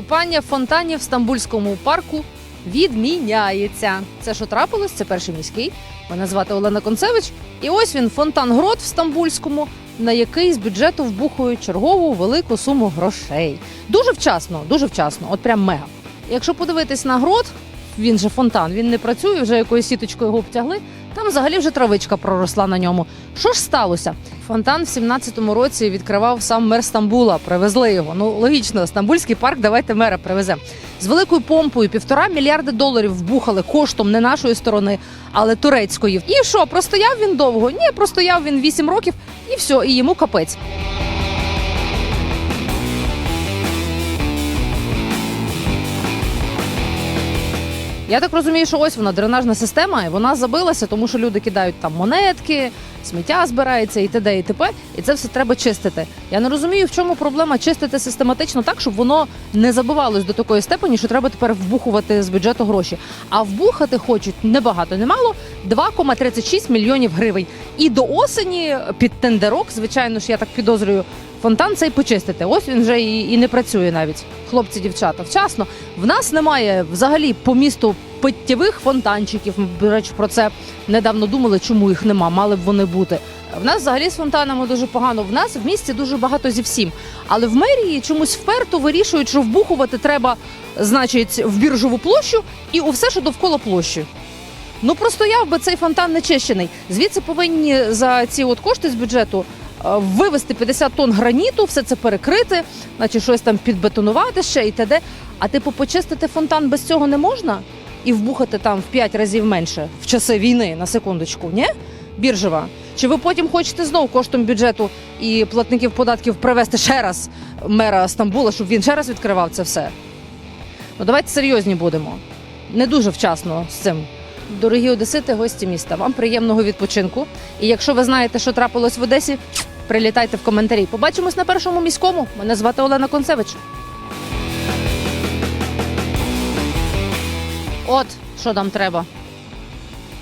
Купання в фонтані в Стамбульському парку відміняється. Це що трапилось? Це перший міський. Мене звати Олена Концевич. І ось він фонтан Грот в Стамбульському, на який з бюджету вбухують чергову велику суму грошей. Дуже вчасно, дуже вчасно, от прям мега. Якщо подивитись на грот, він же фонтан, він не працює, вже якоюсь сіточкою його обтягли. Там взагалі вже травичка проросла на ньому. Що ж сталося? Фонтан в 17-му році відкривав сам мер Стамбула. Привезли його. Ну логічно, Стамбульський парк, давайте мера привеземо. З великою помпою півтора мільярди доларів вбухали коштом не нашої сторони, але турецької. І що, простояв він довго? Ні, простояв він 8 років, і все, і йому капець. Я так розумію, що ось вона дренажна система, і вона забилася, тому що люди кидають там монетки, сміття збирається і т.д. і т.п. І це все треба чистити. Я не розумію, в чому проблема чистити систематично так, щоб воно не забивалось до такої степені, що треба тепер вбухувати з бюджету гроші. А вбухати хочуть небагато, немало 2,36 мільйонів гривень. І до осені під тендерок, звичайно ж, я так підозрюю, фонтан цей почистити. Ось він вже і, і не працює навіть. Хлопці, дівчата, вчасно. В нас немає взагалі по місту питтєвих фонтанчиків. Ми, речі, про це недавно думали, чому їх нема, мали б вони бути. В нас взагалі з фонтанами дуже погано. В нас в місті дуже багато зі всім. Але в мерії чомусь вперто вирішують, що вбухувати треба, значить, в біржову площу і у все, що довкола площі. Ну простояв би цей фонтан нечищений. Звідси повинні за ці от кошти з бюджету вивезти 50 тонн граніту, все це перекрити, значить щось там підбетонувати ще і т.д. А типу почистити фонтан без цього не можна і вбухати там в 5 разів менше в часи війни на секундочку, ні? Біржева. Чи ви потім хочете знов коштом бюджету і платників податків привезти ще раз мера Стамбула, щоб він ще раз відкривав це все? Ну давайте серйозні будемо. Не дуже вчасно з цим. Дорогі одесити, гості міста, вам приємного відпочинку. І якщо ви знаєте, що трапилось в Одесі, прилітайте в коментарі. Побачимось на першому міському. Мене звати Олена Концевич. От що нам треба.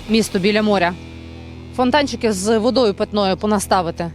Місто біля моря. Фонтанчики з водою питною понаставити.